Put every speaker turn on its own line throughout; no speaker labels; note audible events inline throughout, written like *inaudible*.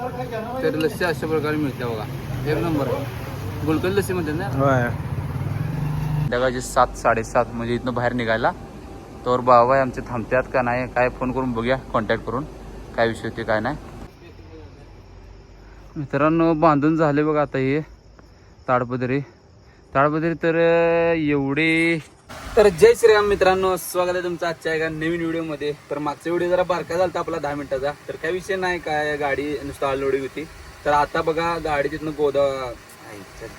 तर लस्सी अशा प्रकारे मिळते बघा. एक नंबर. गुलकंद लस्सी म्हणतात ना? संध्याकाळचे सात साडेसात म्हणजे इथनं बाहेर निघायला. तर बाबा आमचे थांबतात का नाही? काय फोन करून बघूया कॉन्टॅक्ट करून. काय विषय होते काय नाही. मित्रांनो बांधून झाले बघा आता हे ताडपदरी ताडपदरी तर एवढे. तर जय श्रीराम मित्रांनो स्वागत आहे तुमचं आजच्या एका नवीन व्हिडिओमध्ये. तर मागचा व्हिडिओ जरा बारका झाला आपला दहा मिनिटाचा. तर काय विषय नाही काय गाडी नुसतं आलोडी होती. तर आता बघा गाडी तिथनं गोदा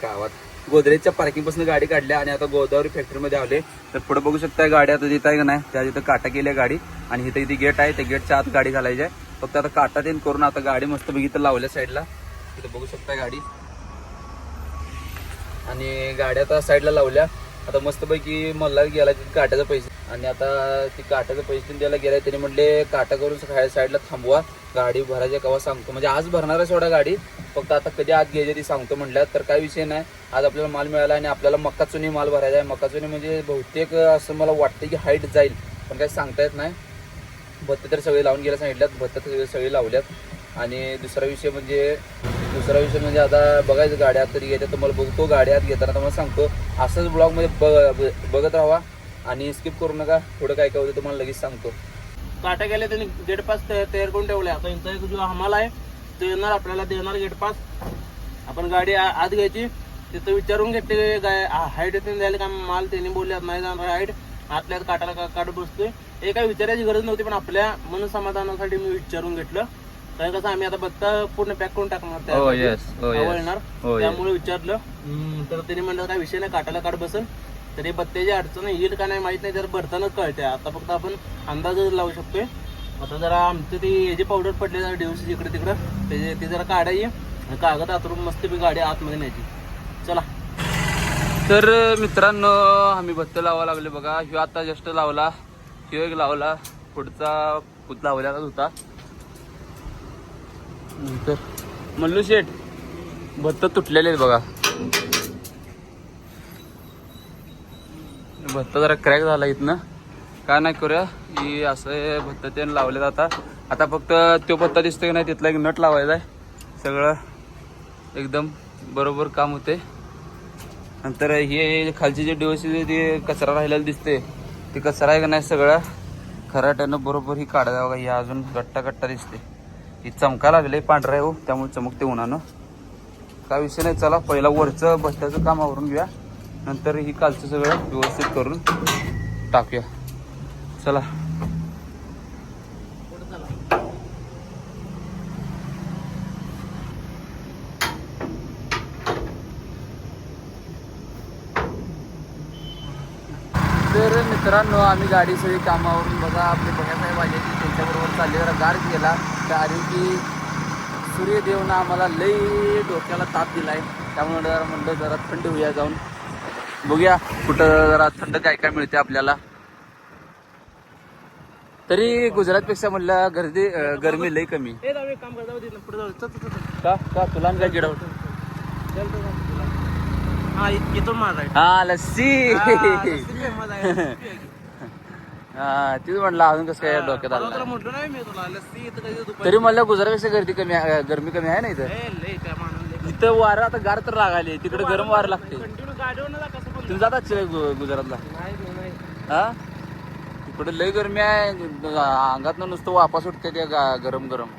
गावात. गोदरेजच्या पार्किंगपासून गाडी काढल्या आणि आता गोदावरी फॅक्टरीमध्ये आले तर पुढे बघू शकता गाडी आता तिथं आहे का नाही. त्या तिथं काटा केली गाडी आणि इथं इथे गेट आहे. त्या गेटच्या आत गाडी घालायची आहे. फक्त आता काटा तेन करून आता गाडी मस्त बघितलं लावल्या साईडला तिथं बघू शकता गाडी. आणि गाड्या आता साईडला लावल्या. आता मस्तपैकी मल्हार गेला तिथे पैसे. आणि आता ती काट्याचा पैसे द्यायला गेला त्याने म्हणले काटा करून खाय साईडला थांबवा. गाडी भरायच्या केव्हा सांगतो. म्हणजे आज भरणार आहे सोडा गाडी. फक्त आता कधी आत घ्यायची ती सांगतो म्हटलं तर काय विषय नाही. आज आपल्याला माल मिळाला आणि आपल्याला मक्का चुनी माल भरायचा आहे. मक्का चुनी म्हणजे बहुतेक असं मला वाटतं की हाईट जाईल. पण काही सांगता येत नाही. भत्ते तर सगळे लावून गेल्या सांगितल्यात. भत्ते तर सगळे लावल्यात. आणि दुसरा विषय म्हणजे दुसरा विषय म्हणजे आता बघायचं गाड्या तरी घेतात तुम्हाला बघतो गाड्या आत घेताना तुम्हाला सांगतो असंच ब्लॉगमध्ये बघ- ब- बघत राहा आणि स्किप करू नका. पुढे काय काय होतं तुम्हाला लगेच सांगतो.
काटा गेले त्यांनी गेट पास तयार करून ठेवले आता यांचा एक जो हमाल आहे तो येणार आपल्याला देणार गेट पास आपण गाडी आ- आत घ्यायची. तिथं विचारून घेतले गाय हाईट येते द्यायला का माल त्यांनी बोलले नाही जाणार हाईट आतल्या आत काटाला का- बसतोय. हे काही विचारायची गरज नव्हती पण आपल्या मनसमाधानासाठी मी विचारून घेतलं. कारण कसं आम्ही आता बत्ता पूर्ण पॅक करून टाकणार
हो. येस हो येस
आवडणार
हो येस
त्यामुळे विचारलं. हम्म, तर त्यांनी म्हणलं काय विषय नाही काटाला काढ बसल तरी बत्त्याची अडचण येईल का नाही माहीत नाही जर भरतानाच कळते आता फक्त आपण अंदाजच लावू शकतोय. आता जरा आमचं ती हे जे पावडर पडले जरा इकडे तिकडं त्याचे ते जरा काढायची आणि कागद आतरून मस्त बी गाडी आतमध्ये न्यायची. चला.
तर मित्रांनो आम्ही भत्त लावा लागले बघा. ह्यो आता जस्ट लावला. ह्यो एक लावला. पुढचा पुत लावल्यालाच होता. नंतर मल्लू शेठ भत्त तुटलेले आहेत बघा. भत्त जरा क्रॅक झाला इथनं. काय नाही करूया की असं भत्त ते लावले जातात आता फक्त तो भत्ता दिसतोय की नाही तिथला एक नट लावायचा आहे. सगळं एकदम बरोबर काम होते. नंतर हे खालची जे डिओसी ते कचरा राहिलेला दिसते ते कचरा आहे का नाही सगळं खराट्यानं बरोबर ही काढा बघा ही अजून गट्टा गट्टा दिसते ही चमका लागले पांढरा आहे हो त्यामुळे चमकते उन्हानं. काय विषय नाही चला पहिला वरचं बस्त्याचं काम आवरून घेऊया. नंतर ही कालचं सगळं व्यवस्थित करून टाकूया. चला तर मित्रांनो आम्ही गाडी सगळी कामावरून बघा आपले बघायला पाहिजे की त्यांच्याबरोबर चालले जरा गार गेला कारण की सूर्यदेवनं आम्हाला लई डोक्याला ताप दिलाय. त्यामुळे जरा म्हणलं जरा थंड होऊया जाऊन. बघूया कुठं जरा थंड काय काय मिळते आपल्याला. तरी गुजरातपेक्षा म्हणलं गर्दी गरमी लई कमी. का? का? तुला काय गिडवत
हा इथून माझा
हा लस्सी.
हा. *laughs*
हा तीच म्हणलं अजून कसं काय डोक्यात आलं
म्हटलं नाही मी तुला लस्सी इथं कधी दुपारी
तरी म्हणलं गुजरातपेक्षा गर्दी कमी आहे गरमी कमी आहे ना इथं? इथं वारं आता गार तर लागायले तिकडे गरम वारं लागते
कंटिन्यू गाडीवर जा कसं पण
तुम्ही जातात गु- गुजरातला?
नाही नाही, नाही.
हा? तिकडे लय गरमी आहे अंगात नुसतं वापा सुटते त्या गा- गरम गरम.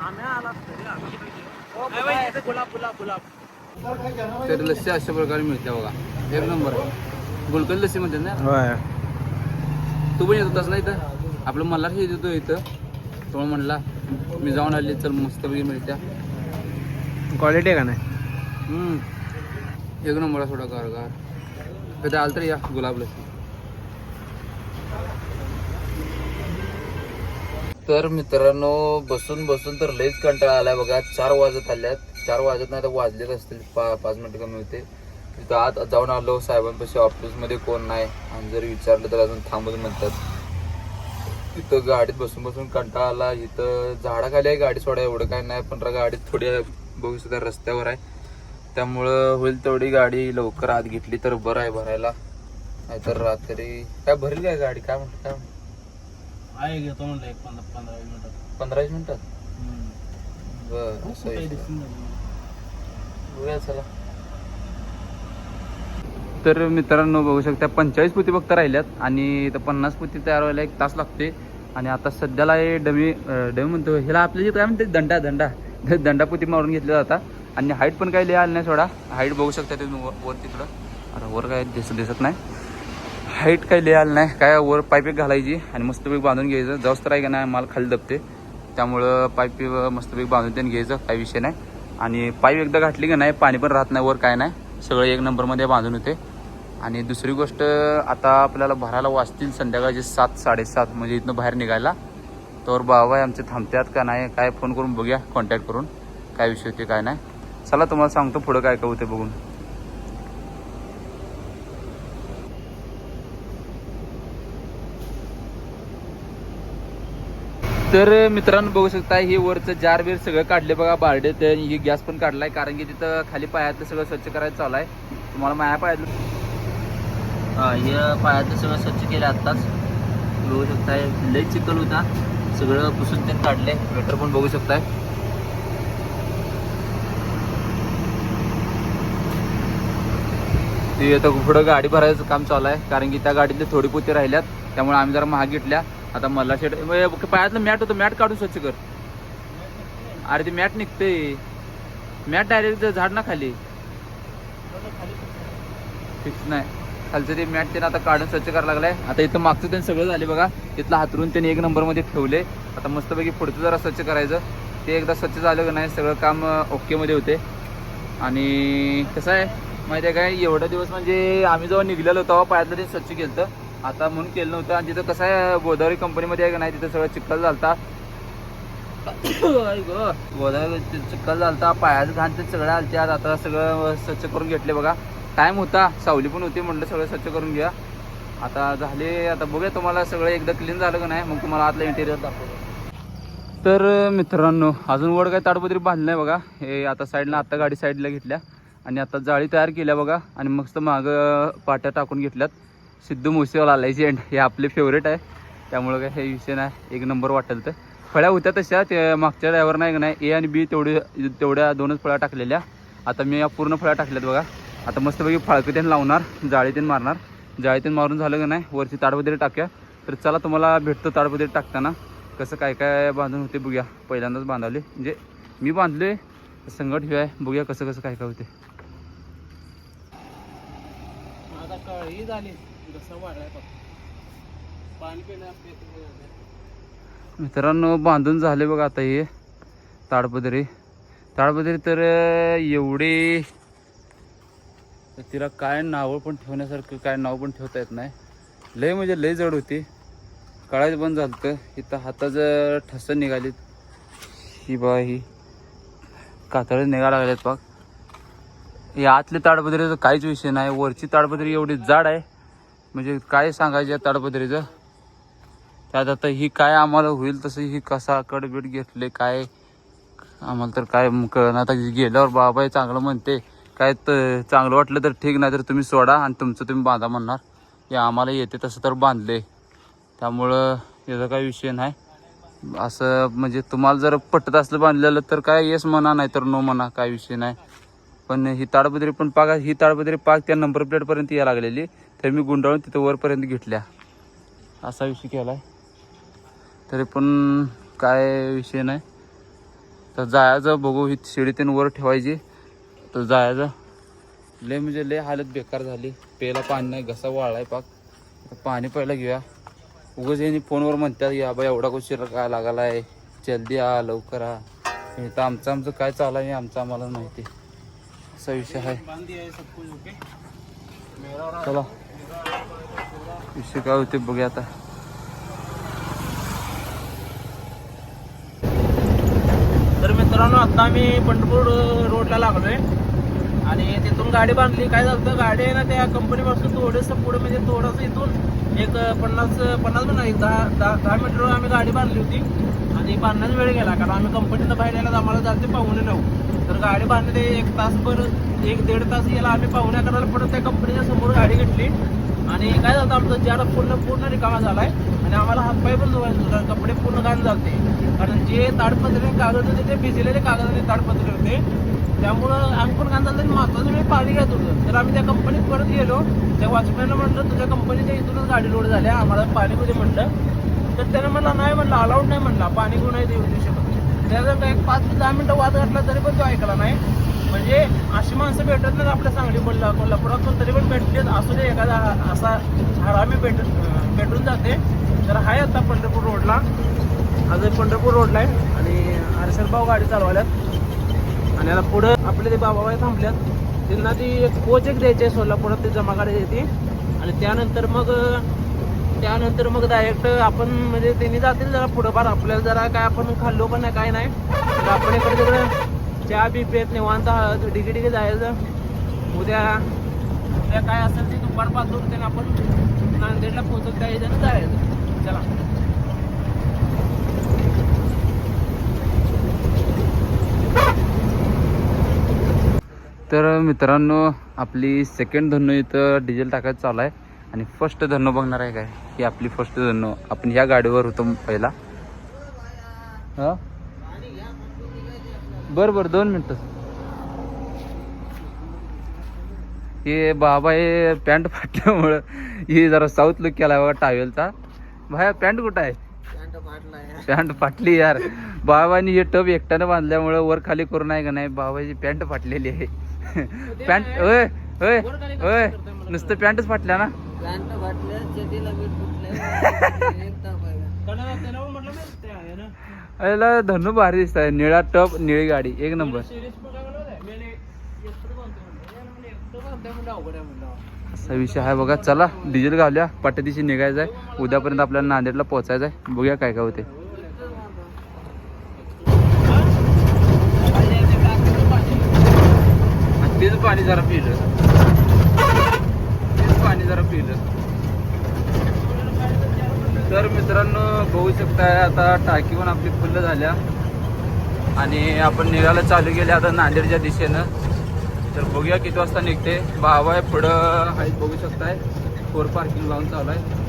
आम्ही आला तरी आम्ही पाहिजे. नाही बाई, इथं गुलाब गुलाब गुलाब.
तर लस्सी अशा प्रकारे मिळते बघा. एक नंबर. गुलकंद लस्सी म्हणतात ना?
होय.
तू पण येत होतास ना इथं? आपलं मल्हार येत होतो इथं. तो म्हणला मी जाऊन आली चल मस्तपैकी मिळत्या.
क्वालिटी आहे का नाही?
हम्म. एक नंबर थोडा गार गार कधी आलं तर या गुलाब लस्सी. तर मित्रांनो बसून बसून तर लईच कंटाळा आलाय बघा. चार वाजत आल्यात. चार वाजत नाही तर वाजलेच असतील पा पाच मिनिटं कमी होते. तिथं आत जाऊन आलो साहेबांपाशी ऑफिसमध्ये कोण नाही. आणि जर विचारलं तर अजून थांबत म्हणतात. तिथं गाडीत बसून बसून कंटाळा आला. इथं झाडाखाली आहे गाडी सोडा एवढं काय नाही पण गाडीत थोडी बघू सुद्धा रस्त्यावर आहे. त्यामुळं होईल तेवढी गाडी लवकर आत घेतली तर बरं आहे भरायला. नाहीतर रात्री काय भरेल काय गाडी? काय म्हणतात काय?
आहे घेतो म्हणलं एक पंधरा पंधरा वीस मिनिटात
पंधरा वीस मिनिटात. बर असं आहे. बघूया चला. तर मित्रांनो बघू शकता पंचेचाळीस पुती फक्त राहिल्यात आणि इथं पन्नास पुती तयार व्हायला एक तास लागते आणि आता सध्याला हे डमी डमी म्हणतो ह्याला आपल्या जे काय म्हणते दंडा दंडा. *laughs* दंडा पुती मारून घेतल्या जातात आणि हाईट पण काही लिहा आली नाही सोडा. हाईट बघू शकता तुम्ही वर- वर तिकडं. अरे वर काय दिसत दिसत नाही. हाईट काही लिहा आली नाही. काय वर पाईप एक घालायची आणि मस्तपैकी बांधून घ्यायचं. जास्त तर आहे का नाही माल खाली दबते त्यामुळं पाईप मस्तपैकी बांधून त्यांनी घ्यायचं काही विषय नाही. आणि पाईप एकदा घातली की नाही पाणी पण राहत नाही वर काय नाही. सगळं एक नंबरमध्ये बांधून होते. आणि दुसरी गोष्ट आता आपल्याला भरायला वाचतील संध्याकाळचे सात साडेसात म्हणजे इथनं बाहेर निघायला. तर बाबा आमचे थांबतात का नाही? काय फोन करून बघूया कॉन्टॅक्ट करून. काय विषय होते काय नाही. चला तुम्हाला सांगतो पुढं काय काय होते बघून. तर मित्रांनो बघू शकता हे वरचं जार बीर सगळं काढले बघा बारडे तर ही गॅस पण काढलाय कारण की तिथं खाली पायातलं सगळं स्वच्छ करायचं चालू आहे. तुम्हाला माया पायातलं हा हे पायातलं सगळं स्वच्छ केलं आत्ताच. बघू शकताय लई चिखल होता. सगळं पुसून ते काढले मीटर पण बघू शकताय. ते आता पुढं गाडी भरायचं काम चालू आहे कारण की त्या गाडीतले थोडी पोती राहिल्यात. त्यामुळे आम्ही जरा महाग घेतल्या. आता मला शेट पायातलं मॅट होतं मॅट काढून स्वच्छ कर. अरे ते मॅट निघते मॅट डायरेक्ट झाड ना खाली. फिक्स नाही. खालचं ते मॅट त्यांना आता काढून स्वच्छ करायला लागलाय. आता इथं मागचं त्यांनी सगळं झाले बघा. इथलं हातरून त्यांनी एक नंबरमध्ये ठेवले. आता मस्तपैकी पुढचं जरा स्वच्छ करायचं. ते एकदा स्वच्छ झालं की नाही सगळं काम ओकेमध्ये होते. आणि कसं आहे? माहिती आहे काय? एवढा दिवस म्हणजे आम्ही जेव्हा निघलेलो तेव्हा पायातलं ते स्वच्छ केलं आता म्हणून केलं नव्हतं. आणि तिथं कसं आहे गोदावरी कंपनीमध्ये आहे का नाही तिथं सगळं चिखल झालता. गं, गोदावरी चिखल झालता. पायाचं घाण ते सगळं आलते. आज आता सगळं स्वच्छ करून घेतले बघा. टाईम होता. सावली पण होती म्हटलं सगळं स्वच्छ करून घ्या. आता झाले आता बघूया तुम्हाला सगळं एकदा क्लीन झालं का नाही. मग तुम्हाला आतलं इंटेरियर दाखवतो. तर मित्रांनो अजून वर काही ताडपत्री बांधलं नाही बघा. हे आता साईडला आता गाडी साईडला घेतल्या. आणि आता जाळी तयार केल्या बघा. आणि मस्त मागं पाट्या टाकून घेतल्यात. सिद्धू मुसेवाला लेजेंड एंड हे आपले फेवरेट आहे. त्यामुळं काय हे विषय नाही. एक नंबर वाटेल तर. फळ्या होत्या तशा ते मागच्या ड्रायव्हर नाही का नाही ए आणि बी तेवढे तेवढ्या दोनच फळ्या टाकलेल्या. आता मी या पूर्ण फळ्या टाकल्यात बघा. आता मस्तपैकी फाळकं लावणार जाळीतेन मारणार. जाळीतेन मारून झालं का नाही वरची ताडपत्री टाक्या. तर चला तुम्हाला भेटतो ताडपत्री टाकताना. कसं काय काय बांधून होते बघूया. पहिल्यांदाच बांधावले. म्हणजे मी बांधले संकट हे आहे. बघूया कसं कसं काय काय होते.
फक्त पाणी
मित्रांनो बांधून झाले बघा आता हे ताडपदरी. ताडपदरी तर एवढी तर तिला काय नावं पण ठेवण्यासारखं काय नाव पण ठेवता येत नाही. लय म्हणजे लय जड होती. कळायचं बंद झालं तर इथं हाताचं ठसं निघालीत. ही बा ही कातळ निघायला लागल्यात पाक या आतली ताडपदरीचं काहीच विषय नाही. वरची ताडपदरी एवढी जाड आहे. म्हणजे काय सांगायचं या ताडपदरीचं त्यात आता ही काय आम्हाला होईल तसं ही कसा कडबीट घेतले काय? आम्हाला तर काय कळण आता गेल्यावर बाबा चांगलं म्हणते काय तर चांगलं वाटलं तर ठीक नाही तर तुम्ही सोडा आणि तुमचं तुम्ही बांधा म्हणणार. हे आम्हाला येते तसं तर बांधले. त्यामुळं याचा काही विषय नाही. असं म्हणजे तुम्हाला जर पटत असलं बांधलेलं तर काय येस म्हणा नाही तर नो म्हणा काय विषय नाही. पण ही ताडपत्री पण पाक ही ताडपदरी पाक त्या नंबर प्लेटपर्यंत या लागलेली. तर मी गुंडाळून तिथं वरपर्यंत घेतल्या. असा विषय केला आहे तरी पण काय विषय नाही. तर जायचं बघू ही शिडीतून वर ठेवायची. तर जायचं. लय म्हणजे लय हालत बेकार झाली. प्यायला पाणी नाही घसा वाळलाय पाक. पाणी पहिला घेऊया. उगाच यांनी फोनवर म्हणतात या बा एवढा उशीर काय लागला आहे जल्दी आ लवकर आ तर आमचं आमचं काय चालू आहे आमचं आम्हाला माहिती. असा विषय आहे. चला. विषय काय होते बघूया आता
तर मित्रांनो आता आम्ही पंढरपूर रोडला लागलोय. आणि तिथून गाडी बांधली. काय झालं गाडी आहे ना त्या कंपनीपासून थोडंसं पुढे म्हणजे थोडंसं इथून एक पन्नास पन्नास म्हणा एक दहा दहा दहा मीटरवर आम्ही गाडी बांधली होती. आणि बांधण्याचा वेळ गेला कारण आम्ही कंपनीनं बाहेर यायला आम्हाला जाते पाहुणे नऊ तर गाडी बांधली एक तासभर एक दीड तास याला आम्ही पाहुण्या करायला परत त्या कंपनीच्या समोर गाडी घेतली. आणि काय झालं आमचं ज्याला पूर्ण पूर्ण रिकामा झालाय. आणि आणि आम्हाला हातपाय पण धुवायचं कपडे पूर्ण घाण झालते. कारण जे ताडपत्रे कागद होते ते भिजलेले कागद आणि ताडपत्रे होते. त्यामुळं अंग पण घाण झालं आणि महत्वाचं मी पाणी घेत होतं. तर आम्ही त्या कंपनीत परत गेलो. त्या वॉचमॅनला म्हटलं तुझ्या कंपनीच्या इथूनच गाडी लोड झाली आहे, आम्हाला पाणी कुठे म्हटलं तर त्यानं म्हणलं नाही म्हणलं अलाउड नाही म्हणला. पाणी कोण नाही देऊ देऊ शकत त्याचा एक पाच ते दहा मिनिटं वाद घातला तरी पण तो ऐकला नाही. म्हणजे अशी माणसं भेटत नाहीत आपल्या सांगली बोलला कोल्हापुरात पण तरी पण भेटलेत. असू दे एखादा असा हरामी भेट भेटून जाते. तर आहे आता पंढरपूर रोडला. आज पंढरपूर रोडला आहे. आणि हरसरभाव गाडी चालवाल्यात आणि याला पुढं आपले ते बाबाबाई थांबल्यात. त्यांना ती एक कोच एक द्यायची आहे सोलापुरात ते जमा गाडी देते. आणि त्यानंतर मग त्यानंतर मग डायरेक्ट आपण म्हणजे त्यांनी जातील जरा पुढंफार आपल्याला जरा काय आपण खाल्लो पण नाही काय नाही. तर आपण इकडे तिकडे चहा बी पेत निवांत डिगे डिगे जायचं. उद्या उद्या काय असेल ते दुपारपासून त्यांना आपण नांदेडला पोहोचत काही जण जायचं. चला.
तर मित्रांनो आपली सेकंड धन्नो इथं डिझेल टाकायचं चालू आहे. आणि फर्स्ट धन्नो बघणार आहे काय? ही आपली फर्स्ट धन्नो. आपण ह्या गाडीवर होतो पहिला. हा? बरं बरं दोन मिनटं. हे बाबा हे पॅन्ट फाटल्यामुळं ही जरा साऊथ लुक केला बघा टावेलचा. भाया पॅन्ट कुठं आहे? पॅन्ट फाटली यार. बाबांनी हे टब एकट्यानं बांधल्यामुळं वर खाली करून आहे का नाही? बाबाची पॅन्ट फाटलेली आहे. पॅन्ट होय होय होय नुसतं पॅन्टच फाटल्या ना? *laughs* याला धनु भारी दिसत आहे निळा टप निळी गाडी. एक नंबर. असा विषय आहे बघा. चला डिझेल घालूया. पाठ्यादिशी निघायचं आहे. उद्यापर्यंत आपल्याला नांदेडला पोहोचायचं आहे. बघूया काय काय होते तेच पाणी जरा पिलं. आणि पाणी जरा पिलं तर मित्रांनो बघू शकताय आता टाकी पण आपली फुल्ल झाल्या. आणि आपण निघायला चालू केले आता नांदेडच्या दिशेनं. तर बघूया किती वाजता निघते. बाबा आहे पुढं आहेत बघू शकताय. फोर पार्किंग लावून चालू आहे.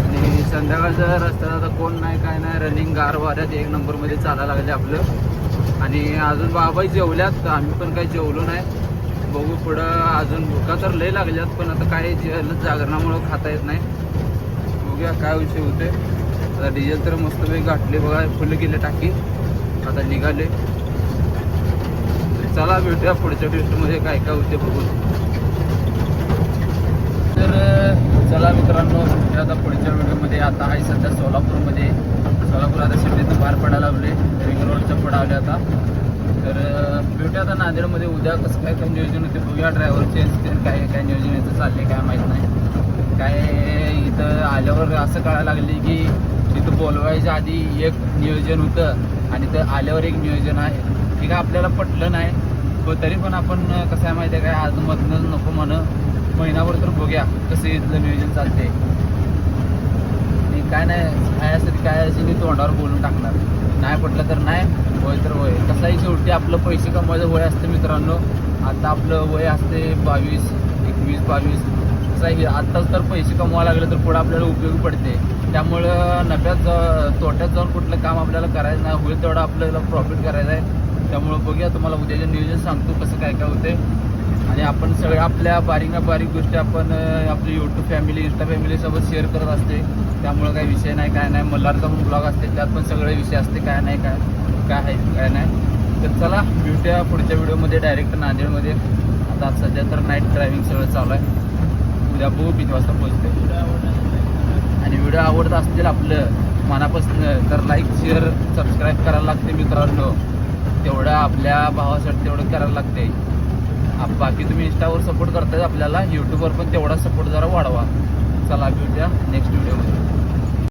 आणि संध्याकाळचं रस्त्यात आता कोण नाही काय नाही रनिंग गार वाऱ्यात एक नंबरमध्ये चालायला लागले आपलं. आणि अजून बाबाही जेवल्यात आम्ही पण काही जेवलो नाही. बघू पुढं अजून भुका तर लय लागल्यात पण आता काही जागरणामुळं खाता येत नाही. बघूया काय विषय होते आता डिझेल तर मस्तपैकी गाठले बघा फुलं गेले टाकी. आता निघाले. चला भेटूया पुढच्या टेस्टमध्ये काय काय होते बघू तर चला मित्रांनो भेटूया आता पुढच्या व्हिडिओमध्ये. आता आहे सध्या सोलापूरमध्ये. सोलापूर आता सिटीतून बाहेर पडायला लागले रिंग रोडच्या पडावले आता. तर भेटूया आता नांदेडमध्ये. उद्या कसं काय काय नियोजन होते बघूया. ड्रायव्हरचे काय काय नियोजन याचं चालले काय माहीत नाही. काय इथं आल्यावर असं कळायला लागले की इथं बोलवायच्या आधी एक नियोजन होतं आणि इथं आल्यावर एक नियोजन आहे. ते काय आपल्याला पटलं नाही पण तरी पण आपण कसं आहे माहिती आहे काय? आज मधनं नको म्हण महिनाभर तर बघूया कसं इथलं नियोजन चालते आणि काय नाही काय असेल काय असेल मी तोंडावर बोलून टाकणार. नाही पटलं तर नाही होय तर होय. कसाही शेवटी आपलं पैसे कमवायचं वय असतं मित्रांनो. आता आपलं वय असते बावीस एकवीस बावीस. कसंही आत्ताच तर पैसे कमवायला लागले तर पुढं आपल्याला उपयोगी पडते. त्यामुळं नफ्यात जा- तोट्यात जाऊन कुठलं काम आपल्याला करायचं नाही. होईल तेवढं आपल्याला प्रॉफिट करायचं आहे. त्यामुळं बघूया तुम्हाला उद्याचं नियोजन सांगतो कसं काय काय होते आणि आपण सगळ्या आपल्या बारीक ना बारीक गोष्टी आपण आपली यूट्यूब फॅमिली इंस्टा फॅमिलीसोबत शेअर करत असते. त्यामुळं काही विषय नाही काय नाही. मल्हारचा पण ब्लॉग असते त्यात पण सगळे विषय असते काय नाही काय काय आहे काय नाही. तर चला भेटूया पुढच्या व्हिडिओमध्ये डायरेक्ट नांदेडमध्ये. आता सध्या तर नाईट ड्रायव्हिंग सगळं चालू आहे. उद्या बघू किती वाजता पोहोचते आणि व्हिडिओ आवडत असतील आपलं मनापासून तर लाईक शेअर सबस्क्राईब करायला लागते मित्रांनो. तेवढं आपल्या भावासाठी तेवढं करायला लागते. बाकी तुम्ही इंस्टावर सपोर्ट करताय आपल्याला यूट्यूबवर पण तेवढा सपोर्ट जरा वाढवा. चला भेटूया नेक्स्ट व्हिडिओमध्ये